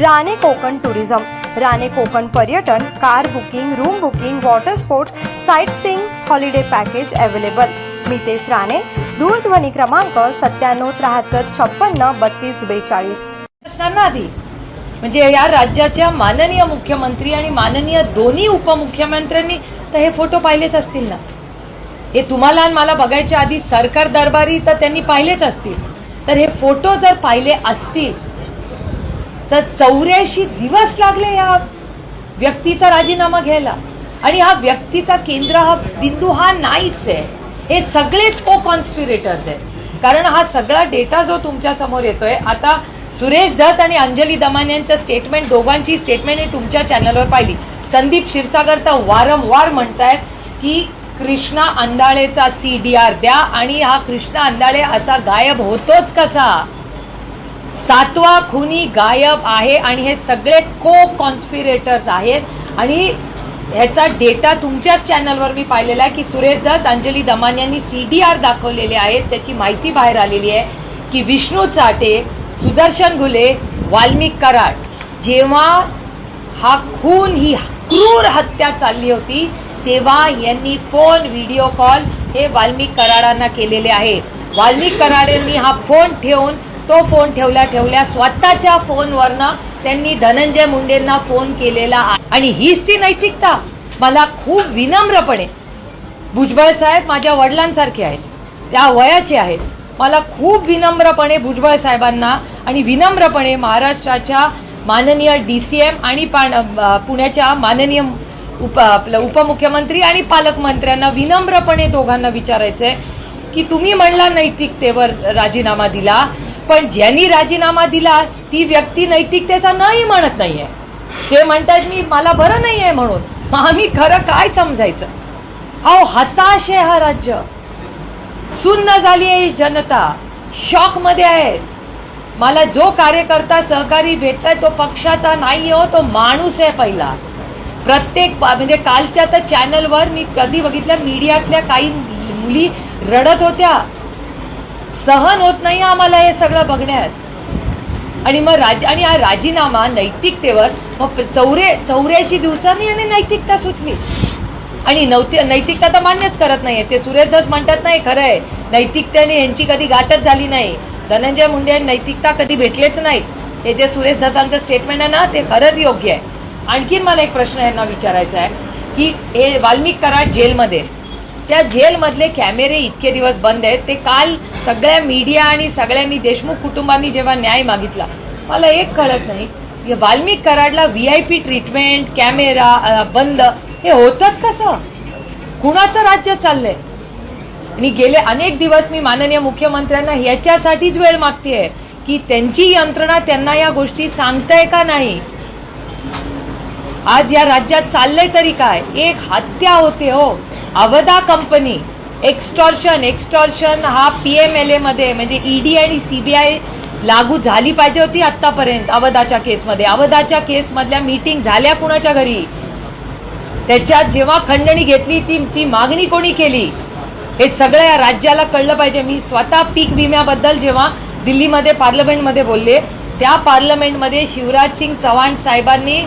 Rane Konkan tourism Rane Konkan पर्यटन car booking room booking water sports sightseeing holiday package available. Mitesh Rane दूरध्वनी क्रमांक सत्त्याण्णव त्र्याहत्तर छप्पन्न बत्तीस बेचाळीस. आधी म्हणजे या राज्याच्या माननीय मुख्यमंत्री आणि माननीय दोन्ही उपमुख्यमंत्र्यांनी तर हे फोटो पाहिलेच असतील ना? हे तुम्हाला आणि मला बघायच्या आधी सरकार दरबारी तर त्यांनी पाहिलेच असतील. तर हे फोटो जर पाहिले असतील तर चौऱ्याऐंशी दिवस लागले या व्यक्तीचा राजीनामा घ्यायला. आणि हा व्यक्तीचा केंद्र हा बिंदू हा नाहीच आहे. हे सगळेच को कॉन्स्पिरेटर्स आहेत. कारण हा सगळा डेटा जो तुमच्यासमोर येतोय आता सुरेश धस आणि अंजली दमान यांचं स्टेटमेंट दोघांची स्टेटमेंट हे तुमच्या चॅनलवर पाहिली. संदीप क्षीरसागर तर वारंवार म्हणतायत की कृष्णा अंधाळेचा सी डी आर द्या आणि हा कृष्णा अंधाळे असा गायब होतोच कसा? सातवा खुनी गायब आहे आणि हे सगळे को कॉन्स्पिरेटर्स आहेत. आणि ह्याचा डेटा तुमच्याच चॅनलवर मी पाहिलेला आहे की सुरेश दस अंजली दमान यांनी सी डी आर दाखवलेले आहेत. त्याची माहिती बाहेर आलेली आहे की विष्णू चाटे सुदर्शन घुले वाल्मिक कराड. जेव्हा हा खून ही क्रूर हत्या चालली होती तेव्हा यांनी फोन व्हिडिओ कॉल हे वाल्मिक कराडांना केलेले आहे. वाल्मिक कराड यांनी हा फोन ठेवून तो फोन ठेवल्या ठेवल्या स्वतःच्या फोनवरनं त्यांनी धनंजय मुंडेंना फोन केलेला आणि हीच ती नैतिकता. मला खूप विनम्रपणे भुजबळ साहेब माझ्या वडिलांसारखे आहेत. त्या वयाचे आहेत. मला खूप विनम्रपणे भुजबळ साहेबांना आणि विनम्रपणे महाराष्ट्राच्या माननीय डी सी एम आणि पाण पुण्याच्या माननीय उप आपलं उपमुख्यमंत्री आणि पालकमंत्र्यांना विनम्रपणे दोघांना विचारायचं आहे की तुम्ही म्हणला नैतिकतेवर राजीनामा दिला पण ज्यांनी राजीनामा दिला ती व्यक्ती नैतिकतेचा नाही म्हणत नाहीये. ते म्हणतात मी मला बरं नाही आहे म्हणून. मग आम्ही खरं काय समजायचं? अहो हताश आहे हा राज्य. सुन्न झाली आहे ही जनता. शॉकमध्ये आहे. मला जो कार्यकर्ता सहकारी भेटलाय तो पक्षाचा नाही हो तो माणूस आहे पहिला. प्रत्येक म्हणजे कालच्या तर चॅनलवर मी कधी बघितलं मीडियातल्या काही मुली रडत होत्या. सहन होत नाही आम्हाला हे सगळं बघण्यात. आणि मग राज आणि हा राजीनामा नैतिकतेवर मग चौरे चौऱ्याऐंशी दिवसांनी याने नैतिकता सुचली. आणि नौति नैतिकता तर मान्यच करत नाहीये. ते सुरेश दस म्हणतात नाही खरं आहे. नैतिकतेने यांची कधी गाठच झाली नाही. धनंजय मुंडे यांनी नैतिकता कधी भेटलेच नाही. हे जे सुरेश दसांचं स्टेटमेंट आहे ना ते खरंच योग्य आहे. आणखीन मला एक प्रश्न यांना विचारायचा आहे की हे वाल्मिक कराड जेलमध्ये त्या जेलमधले कॅमेरे इतके दिवस बंद आहेत ते काल सगळ्या मीडिया आणि सगळ्यांनी देशमुख कुटुंबांनी जेव्हा न्याय मागितला मला एक कळत नाही Valmik कराडला V I P treatment camera बंद हे होतच कसं? कुणाचं राज्य चाललंय? आणि गेले अनेक दिवस मी माननीय मुख्यमंत्र्यांना ह्याच्यासाठीच वेळ मागतेय की त्यांची यंत्रणा त्यांना या गोष्टी सांगताय का नाही? आज या राज्यात चाललंय तरी काय? एक हत्या होते हो. अवधा कंपनी एक्स्टॉर्शन एक्स्टॉर्शन हा पी एम एल एमध्ये म्हणजे ईडी आणि सी बी आय लागू झाली पाहिजे होती आत्तापर्यंत अवधाच्या केसमध्ये. अवधाच्या केसमधल्या मीटिंग झाल्या कुणाच्या घरी? त्याच्यात जेव्हा खंडणी घेतली ती ची मागणी कोणी केली? हे सगळं या राज्याला कळलं पाहिजे. मी स्वतः पीक विम्याबद्दल जेव्हा दिल्लीमध्ये पार्लमेंटमध्ये बोलले त्या पार्लमेंटमध्ये शिवराज सिंग चव्हाण साहेबांनी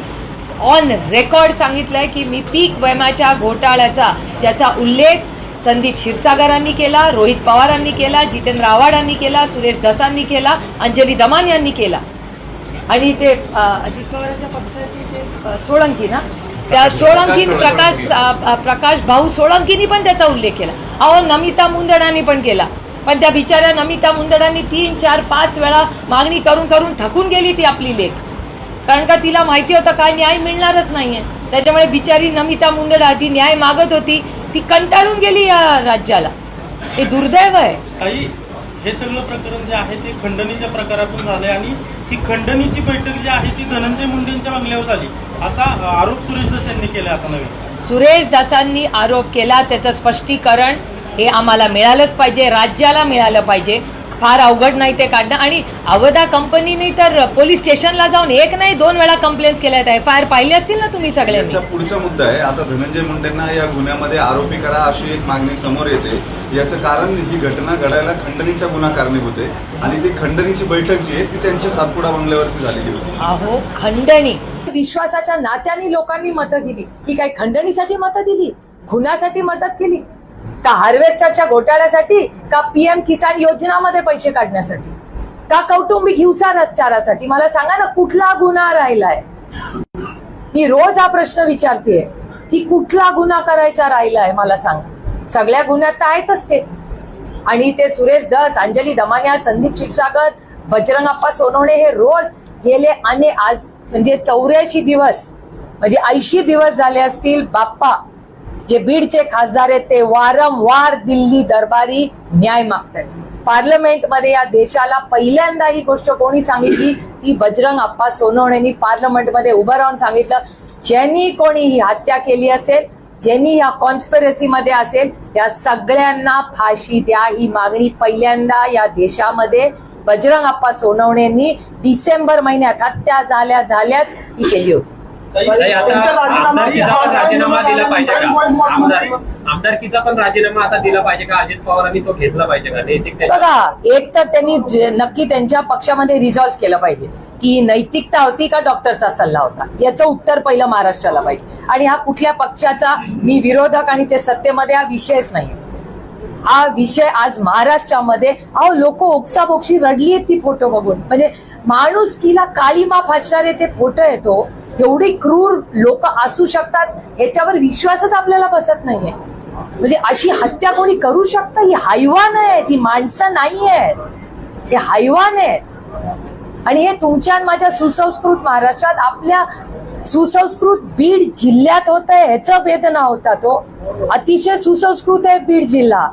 ऑन रेकॉर्ड सांगितलंय की मी पीक विम्याच्या घोटाळ्याचा ज्याचा उल्लेख संदीप क्षीरसागरांनी केला रोहित पवारांनी केला जितेंद्र आव्हाडांनी केला सुरेश धसांनी केला अंजली दमान यांनी केला. आणि ते अजित पवारांच्या पक्षाचे सोळंकी ना? त्या सोळंकी. प्रकाश प्रकाश भाऊ सोळंकीनी पण त्याचा उल्लेख केला. अहो नमिता मुंदडांनी पण केला. पण त्या बिचाऱ्या नमिता मुंदडांनी तीन चार पाच वेळा मागणी करून करून थकून गेली ती आपली लेख. कारण का तिला माहिती होतं काय न्याय मिळणारच नाहीये. त्याच्यामुळे बिचारी नमिता मुंदडा जी न्याय मागत होती. ती कंटाळून गेली या राज्याला. हे दुर्दैव आहे. हे सगळं प्रकरण जे आहे ते खंडणीच्या प्रकारातून झालंय आणि ही खंडणीची बैठक जी आहे ती धनंजय मुंडेंच्या बंगल्यावर झाली. असा आरोप सुरेश दस यांनी केला आता नवीन. सुरेश दासांनी आरोप केला त्याचं स्पष्टीकरण हे आम्हाला मिळालंच पाहिजे राज्याला मिळालं पाहिजे. फार अवघड नाही ते काढणं. आणि अवधा कंपनीने तर पोलीस स्टेशनला जाऊन एक नाही दोन वेळा कंप्लेंट केल्या आहेत. एफ आय आर पाहिली असतील ना तुम्ही सगळ्यांनी? याचा पुढचा मुद्दा आहे. आता धनंजय मुंडेंना या गुन्ह्यामध्ये आरोपी करा अशी एक मागणी समोर येते. याचं कारण ही घटना घडायला खंडणीचा गुन्हा कारणीभूत आहे. आणि ती खंडणीची बैठक जी आहे ती त्यांच्या सातपुडा बंगल्यावरती झालेली होती. अहो खंडणी. विश्वासाच्या नात्याने लोकांनी मतं दिली. ही काही खंडणीसाठी मतं दिली? खुनासाठी मदत केली? का हार्वेस्टरच्या घोटाळ्यासाठी का पीएम किसान योजनामध्ये पैसे काढण्यासाठी का कौटुंबिक हिंसाचारासाठी? मला सांगा ना कुठला गुन्हा राहिलाय? मी रोज हा प्रश्न विचारते की कुठला गुन्हा करायचा राहिलाय? मला सांग. सगळ्या गुन्ह्यात तर आहेतच ते. आणि ते सुरेश दस अंजली दमानिया संदीप क्षीरसागर बजरंगप्पा सोनवणे हे रोज गेले आणि आज म्हणजे चौऱ्याऐंशी दिवस म्हणजे ऐंशी दिवस झाले असतील बाप्पा. जे बीडचे खासदार आहेत ते वारंवार दिल्ली दरबारी न्याय मागतात पार्लमेंटमध्ये या देशाला पहिल्यांदा ही गोष्ट कोणी सांगितली? ती बजरंग अप्पा सोनवणेंनी पार्लमेंटमध्ये उभं राहून सांगितलं. ज्यांनी कोणी ही हत्या केली असेल ज्यांनी या कॉन्स्पिरसी मध्ये असेल या सगळ्यांना फाशी द्या ही मागणी पहिल्यांदा या देशामध्ये बजरंग अप्पा सोनवणेंनी डिसेंबर महिन्यात हत्या झाल्या झाल्याच ही केली होती. ताई, आता आमदारकीचा पण राजीनामा दिला पाहिजे का? आमदार आमदारकीचा पण राजीनामा आता दिला पाहिजे का? अजित पवारांनी तो घेतला पाहिजे का? नैतिक त्याच्या- बघा एक तर त्यांनी नक्की त्यांच्या पक्षामध्ये रिझॉल्व्ह केलं पाहिजे. की नैतिकता होती का डॉक्टरचा सल्ला होता? याचं उत्तर पहिलं महाराष्ट्राला पाहिजे. आणि हा कुठल्या पक्षाचा? मी विरोधक आणि ते सत्तेमध्ये हा विषयच नाही. हा विषय आज महाराष्ट्रामध्ये अहो लोक ओक्साबोक्षी रडली ती फोटो बघून. म्हणजे माणूस किला काळीमा फासणारे ते फोटो येतो. एवढी क्रूर लोक असू शकतात ह्याच्यावर विश्वासच आपल्याला बसत नाहीये. म्हणजे अशी हत्या कोणी करू शकतं? ही हैवान आहेत ही माणसं नाही आहेत. हे हैवान आहेत. आणि हे तुमच्या माझ्या सुसंस्कृत महाराष्ट्रात आपल्या सुसंस्कृत बीड जिल्ह्यात होत आहे ह्याचा वेदना होता तो हो. अतिशय सुसंस्कृत आहे बीड जिल्हा.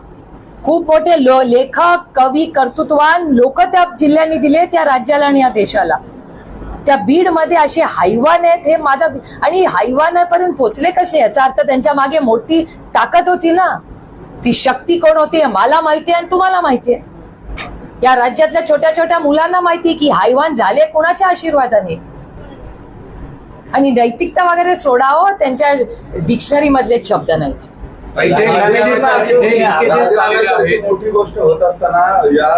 खूप मोठे लो लेखक कवी कर्तृत्वान लोक त्या जिल्ह्यांनी दिले त्या राज्याला आणि या देशाला. त्या बीडमध्ये असे हायवान आहेत हे माझा आणि हायवानापर्यंत पोचले कसे? याचा अर्थ त्यांच्या मागे मोठी ताकद होती ना. ती शक्ती कोण होती मला माहिती आहे आणि तुम्हाला माहिती आहे. या राज्यातल्या छोट्या छोट्या मुलांना माहिती आहे की हायवान झाले कोणाच्या आशीर्वादाने? आणि नैतिकता वगैरे सोडावं त्यांच्या डिक्शनरी मधले शब्द नाहीत. मोठी गोष्ट होत असताना या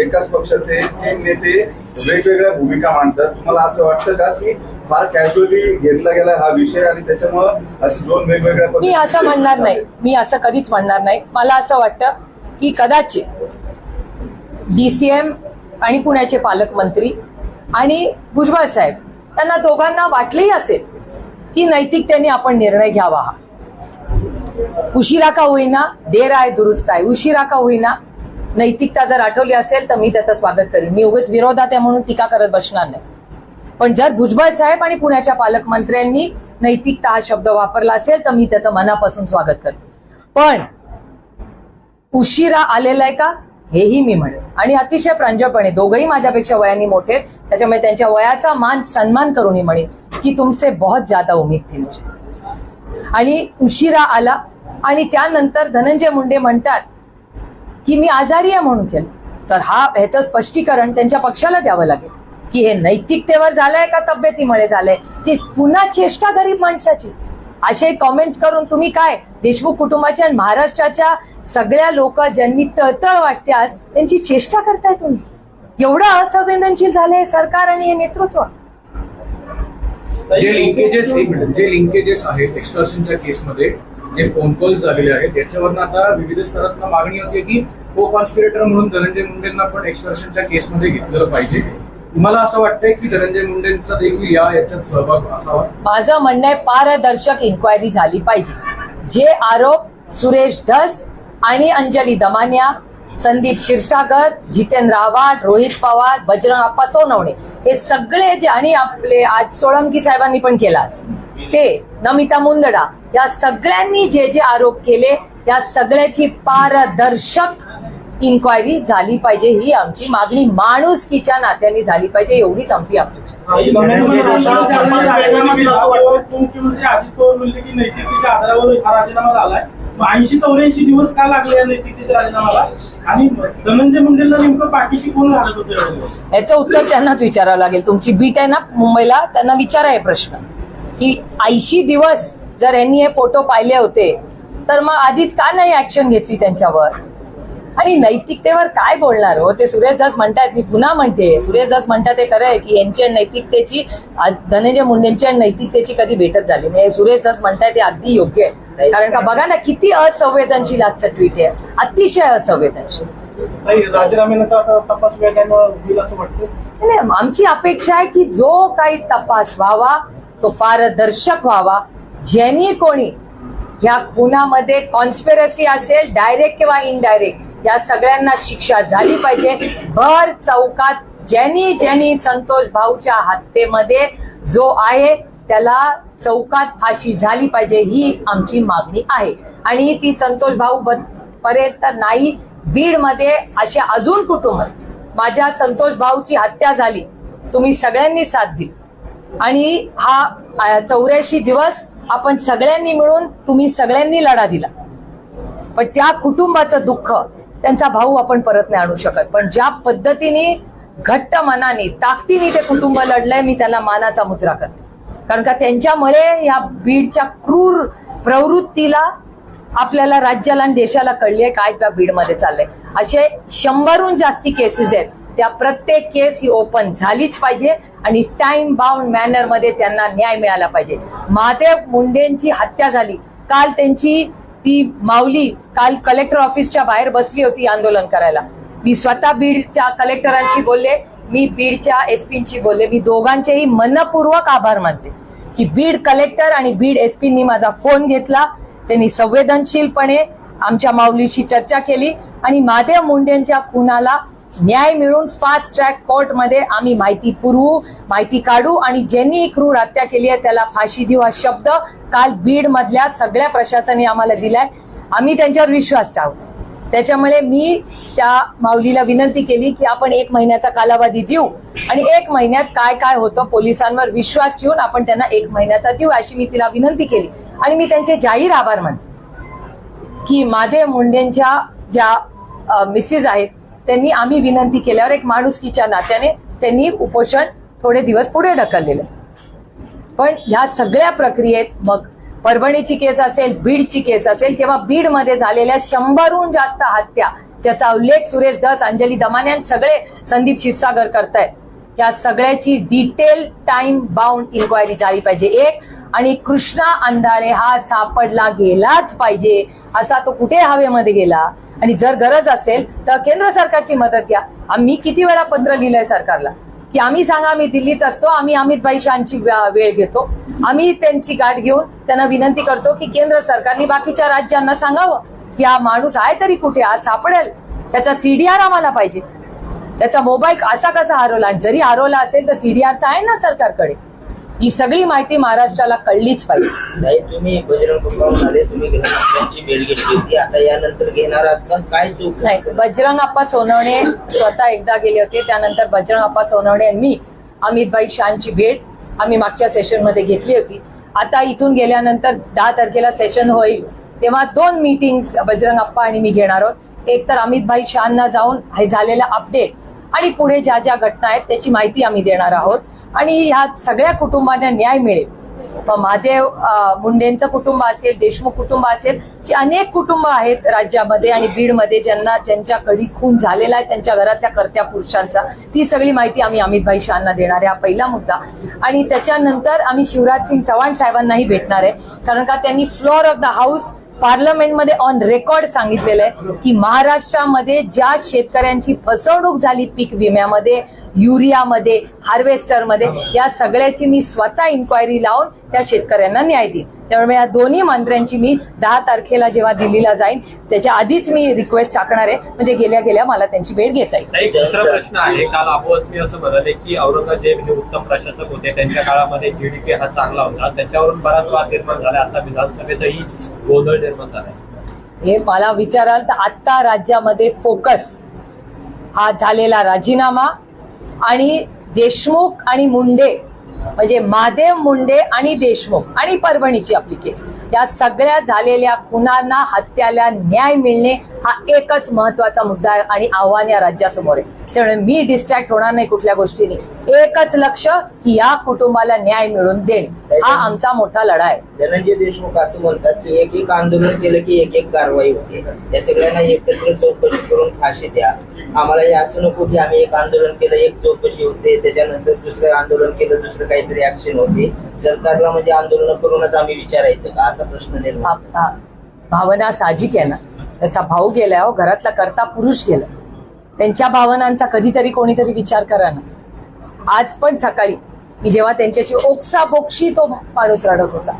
एकाच पक्षाचे तीन नेते वेगवेगळ्या भूमिका मांडतात. तुम्हाला असं वाटतं का की फार कॅज्युअली घेतला गेला हा विषय आणि त्याच्यामुळं असे दोन वेगवेगळ्या मी असं म्हणणार नाही. मी असं कधीच म्हणणार नाही. मला असं वाटतं की कदाचित डीसीएम आणि पुण्याचे पालकमंत्री आणि भुजबळ साहेब त्यांना दोघांना वाटलेही असेल की नैतिकतेने आपण निर्णय घ्यावा हा. उशिरा का होईना? देर आहे दुरुस्त आहे. उशिरा का होईना? नैतिकता जर आठवली असेल तर मी त्याचं स्वागत करीन. मी उगाच विरोधात आहे म्हणून टीका करत बसणार नाही. पण जर भुजबळ साहेब आणि पुण्याच्या पालकमंत्र्यांनी नैतिकता हा शब्द वापरला असेल तर मी त्याचं मनापासून स्वागत करते. पण उशिरा आलेला आहे का? हेही मी म्हणेन. आणि अतिशय प्रांजळपणे दोघंही माझ्यापेक्षा वयाने मोठे त्याच्यामुळे त्यांच्या वयाचा मान सन्मान करून मी म्हणेन की तुमचे बहुत ज्यादा उमेद थी मुझे. आणि उशिरा आला. आणि त्यानंतर धनंजय मुंडे म्हणतात की मी आजारी आहे म्हणून केलं. तर हा ह्याचं स्पष्टीकरण त्यांच्या पक्षाला द्यावं लागेल. की हे नैतिकतेवर झालंय का तब्येतीमुळे झालंय? जे पुन्हा चेष्टा गरीब माणसाची. असे कॉमेंट्स करून तुम्ही काय? देशमुख कुटुंबाच्या आणि महाराष्ट्राच्या सगळ्या लोक ज्यांनी तळतळ वाटते आज त्यांची चेष्टा करताय तुम्ही. एवढं असंवेदनशील झालंय सरकार आणि हे नेतृत्व. जे लिंकेजेस जे लिंकेजेस आहेत एक्स्टॉर्शनच्या केसमध्ये जे फोन कॉल झालेले आहेत याच्यावरनं आता विविध स्तरातनं मागणी होती की को कॉन्स्पिरेटर म्हणून धनंजय मुंडेंना पण एक्स्टॉर्शनच्या केसमध्ये घेतलेलं पाहिजे. तुम्हाला असं वाटतंय की धनंजय मुंडेंचा देखील या याच्यात सहभाग असावा? माझं म्हणणं आहे पारदर्शक इन्क्वायरी झाली पाहिजे. जे आरोप सुरेश धस आणि अंजली दमानिया संदीप क्षीरसागर जितेंद्र आव्हाड रोहित पवार बजरंग आप्पा सोनवणे. हे सगळे जे आणि आपले आज सोळंकी साहेबांनी पण केला आज. ते नमिता मुंदडा या सगळ्यांनी जे जे आरोप केले त्या सगळ्याची पारदर्शक इन्क्वायरी झाली पाहिजे ही आमची मागणी. माणुसकीच्या नात्याने झाली पाहिजे एवढीच आमची अपेक्षा. आधारावर हा राजीनामा झालाय. ऐंशी चौऱ्याऐंशी दिवस का लागले या राजीनामाला? आणि धनंजय मुंडेला नेमकं पाठीशी कोण घालत होते याचं उत्तर त्यांनाच विचारावं लागेल. तुमची बीट आहे ना मुंबईला त्यांना विचारा हे प्रश्न. की ऐंशी दिवस जर यांनी हे फोटो पाहिले होते तर मग आधीच का नाही ऍक्शन घेतली त्यांच्यावर? आणि नैतिकतेवर काय बोलणार हो? ते सुरेश दास म्हणतात मी पुन्हा म्हणते. सुरेश दास म्हणतात ते खरं आहे की यांची आणि नैतिकतेची धनंजय मुंडेंची आणि नैतिकतेची कधी भेटत झाली नाही. सुरेश दास म्हणताय ते अगदी योग्य आहे. कारण का बघा ना किती असंवेदनशील आजचं ट्विट आहे. अतिशय असंवेदनशील. नाही आमची अपेक्षा आहे की जो काही तपास व्हावा तो पारदर्शक व्हावा. ज्यांनी कोणी या खुनामध्ये कॉन्स्पिरसी असेल डायरेक्ट किंवा इनडायरेक्ट या सगळ्यांना शिक्षा झाली पाहिजे. भर चौकात ज्यांनी ज्यांनी संतोष भाऊच्या हत्येमध्ये जो आहे त्याला चौकात फाशी झाली पाहिजे ही आमची मागणी आहे. आणि ती संतोष भाऊ ब- पर्यंत नाही बीडमध्ये असे अजून कुटुंब आहेत. माझ्या संतोष भाऊची हत्या झाली. तुम्ही सगळ्यांनी साथ दिली. आणि हा चौऱ्याऐंशी दिवस आपण सगळ्यांनी मिळून तुम्ही सगळ्यांनी लढा दिला. पण त्या कुटुंबाचं दुःख त्यांचा भाऊ आपण परत नाही आणू शकत. पण ज्या पद्धतीने घट्ट मनाने ताकदीने ते कुटुंब लढलंय मी त्याला मानाचा मुजरा करते. कारण का त्यांच्यामुळे या बीडच्या क्रूर प्रवृत्तीला आपल्याला राज्याला आणि देशाला कळली आहे काय त्या बीडमध्ये चाललंय. असे शंभरहून जास्ती केसेस आहेत. त्या प्रत्येक केस ही ओपन झालीच पाहिजे आणि टाइम बाउंड मॅनरमध्ये त्यांना न्याय मिळाला पाहिजे. महादेव मुंडेंची हत्या झाली. काल त्यांची ती माऊली काल कलेक्टर ऑफिसच्या बाहेर बसली होती आंदोलन करायला. मी स्वतः बीडच्या कलेक्टरांशी बोलले मी बीडच्या एसपींशी बोलले. मी दोघांचेही मनपूर्वक आभार मानते. की बीड कलेक्टर आणि बीड एसपींनी माझा फोन घेतला. त्यांनी संवेदनशीलपणे आमच्या माऊलीशी चर्चा केली आणि महादेव मुंडेंच्या खुनाला न्याय मिळून फास्ट ट्रॅक कोर्टमध्ये आम्ही माहिती पुरवू माहिती काढू आणि ज्यांनी ही क्रूर हत्या केली आहे त्याला फाशी देऊ हा शब्द काल बीड मधल्या सगळ्या प्रशासनाने आम्हाला दिलाय. आम्ही त्यांच्यावर विश्वास टाकू त्याच्यामुळे मी त्या माऊलीला विनंती केली की आपण एक महिन्याचा कालावधी देऊ. आणि एक महिन्यात काय काय होतं पोलिसांवर विश्वास ठेवून आपण त्यांना एक महिन्याचा देऊ अशी मी तिला विनंती केली. आणि मी त्यांचे जाहीर आभार मानते. की माधव मुंडेंच्या ज्या मिसेस आहेत त्यांनी आम्ही विनंती केल्यावर एक माणुसकीच्या नात्याने त्यांनी उपोषण थोडे दिवस पुढे ढकललेलं. पण ह्या सगळ्या प्रक्रियेत मग परभणीची केस असेल बीडची केस असेल किंवा बीडमध्ये झालेल्या शंभरहून जास्त हत्या ज्याचा उल्लेख सुरेश दस अंजली दमाने सगळे संदीप क्षीरसागर करतायत. या सगळ्याची डिटेल टाइम बाउंड इन्क्वायरी झाली पाहिजे एक. आणि कृष्णा अंधाळे हा सापडला गेलाच पाहिजे असा तो कुठे हवेमध्ये गेला? आणि जर गरज असेल तर केंद्र सरकारची मदत घ्या. आम्ही किती वेळा पत्र लिहिलंय सरकारला? की आम्ही सांगा आम्ही दिल्लीत असतो आम्ही अमित भाई वेळ घेतो. आम्ही त्यांची गाठ घेऊन त्यांना विनंती करतो की केंद्र सरकारने बाकीच्या राज्यांना सांगावं की हा माणूस आहे तरी कुठे आज सापडेल. त्याचा सीडीआर आम्हाला पाहिजे. त्याचा मोबाईल असा कसा हरवला जरी हरवला असेल तर सीडीआर तर आहे ना सरकारकडे. ही सगळी माहिती महाराष्ट्राला कळलीच पाहिजे. नाही तुम्ही बजरंग बाप्पाहून आले तुम्ही गृहमंत्र्यांची भेट घेतली होती. आता यानंतर घेणार आहात का? काय चूक नाही बजरंग अप्पा सोनवणे स्वतः एकदा गेले होते. त्यानंतर बजरंग अप्पा सोनवणे आणि मी अमितभाई शानची भेट आम्ही मागच्या सेशनमध्ये घेतली होती. आता इथून गेल्यानंतर दहा तारखेला सेशन होईल. तेव्हा दोन मीटिंग बजरंग अप्पा आणि मी घेणार आहोत. एक तर अमितभाई शानना जाऊन हे झालेलं अपडेट आणि पुढे ज्या ज्या घटना आहेत त्याची माहिती आम्ही देणार आहोत. आणि ह्या सगळ्या कुटुंबांना न्याय मिळेल. महादेव मुंडेंचं कुटुंब असेल देशमुख कुटुंब असेल अनेक कुटुंब आहेत राज्यामध्ये आणि बीडमध्ये ज्यांना ज्यांच्या कडी खून झालेला आहे त्यांच्या घरातल्या कर्त्या पुरुषांचा. ती सगळी माहिती आम्ही अमितभाई शहाना देणार आहे हा पहिला मुद्दा. आणि त्याच्यानंतर आम्ही शिवराज सिंग चव्हाण साहेबांनाही भेटणार आहे. कारण का त्यांनी फ्लोअर ऑफ द हाऊस पार्लमेंटमध्ये ऑन रेकॉर्ड सांगितलेलं आहे की महाराष्ट्रामध्ये ज्या शेतकऱ्यांची फसवणूक झाली पीक विम्यामध्ये युरियामध्ये हार्वेस्टरमध्ये या सगळ्याची मी स्वतः इन्क्वायरी लावून त्या शेतकऱ्यांना न्याय देईन. त्यामुळे या दोन्ही मंत्र्यांची मी दहा तारखेला जेव्हा दिल्लीला जाईन त्याच्या आधीच मी रिक्वेस्ट टाकणार आहे. म्हणजे गेल्या गेल्या मला त्यांची भेट घेता येईल. एक दुसरा प्रश्न आहे. काल अबोज मी असं म्हणाले की औरंगजेब हे उत्तम प्रशासक होते. त्यांच्या काळामध्ये जीडीपी हा चांगला होता. त्याच्यावरून बराच वाद निर्माण झाला. आता विधानसभेतही गोंधळ निर्माण झालाय हे मला विचाराल तर आत्ता राज्यामध्ये फोकस हा झालेला राजीनामा आणि देशमुख आणि मुंडे म्हणजे महादेव मुंडे आणि देशमुख आणि परभणीची आपली केस. या सगळ्या झालेल्या खुनांना हत्याला न्याय मिळणे हा एकच महत्त्वाचा मुद्दा आहे आणि आव्हान या राज्यासमोर आहे. त्यामुळे मी डिस्ट्रॅक्ट होणार नाही कुठल्या गोष्टींनी. एकच लक्ष की या कुटुंबाला न्याय मिळवून देणे. हा आमचा मोठा लढा आहे. धनंजय देशमुख असं म्हणतात की एक एक आंदोलन केलं की एक एक कारवाई होते. या सगळ्यांना एकत्र चौकशी करून फाशी द्या. आम्हाला हे असं नको की आम्ही एक आंदोलन केलं एक चौकशी होते. त्याच्यानंतर दुसरं आंदोलन केलं दुसरं काहीतरी ऍक्शन होते. सरकारला म्हणजे आंदोलन करूनच आम्ही विचारायचं का? असा प्रश्न निर्माण भावना साहजिक आहे ना? त्याचा भाऊ गेलाय हो घरातला करता पुरुष गेला त्यांच्या भावनांचा कधीतरी कोणीतरी विचार करा ना. आज पण सकाळी मी जेव्हा त्यांच्याशी ओक्सा बोक्षी तो माणूस रडत होता.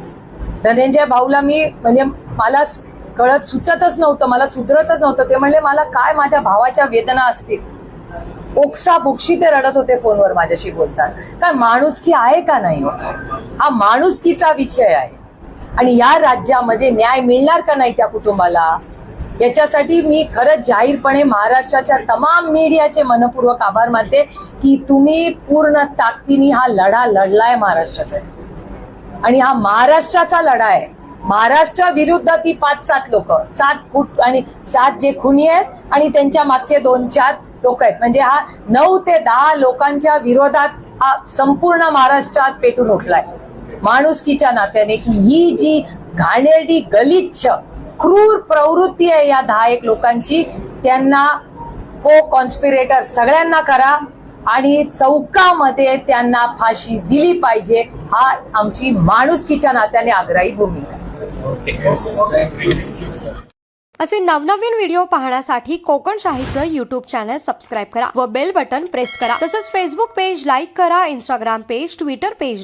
धनंजय भाऊला मी म्हणजे मला कळत सुचतच नव्हतं मला सुधरतच नव्हतं. ते म्हणले मला काय माझ्या भावाच्या वेदना असतील? ओक्सा बोक्षी ते रडत होते फोनवर माझ्याशी बोलतात काय माणुसकी आहे का नाही हो? हा? माणुसकीचा विषय आहे. आणि या राज्यामध्ये न्याय मिळणार का नाही त्या कुटुंबाला? याच्यासाठी मी खरंच जाहीरपणे महाराष्ट्राच्या तमाम मीडियाचे मनपूर्वक आभार मानते की तुम्ही पूर्ण ताकदीने हा लढा लढलाय महाराष्ट्रासाठी. आणि हा महाराष्ट्राचा लढा आहे. महाराष्ट्रा विरुद्ध ती पाच सात लोक सात फूट आणि सात जे खुनी आहेत आणि त्यांच्या मागचे दोन चार लोक आहेत. म्हणजे हा नऊ ते दहा लोकांच्या विरोधात हा संपूर्ण महाराष्ट्रात पेटून उठलाय. माणुसकीच्या नात्याने की ही जी घाणेरडी गलिच्छ क्रूर प्रवृत्ती आहे या दहा एक लोकांची. त्यांना को कॉन्स्पिरेटर सगळ्यांना करा आणि चौकामध्ये त्यांना फाशी दिली पाहिजे. हा आमची माणुसकीच्या नात्याने आग्रही भूमिका आहे. असे नवनवीन व्हिडिओ पाहण्यासाठी कोकण शाहीचं युट्यूब चॅनल सबस्क्राईब करा व बेल बटन प्रेस करा. तसंच फेसबुक पेज लाईक करा इंस्टाग्राम पेज ट्विटर पेज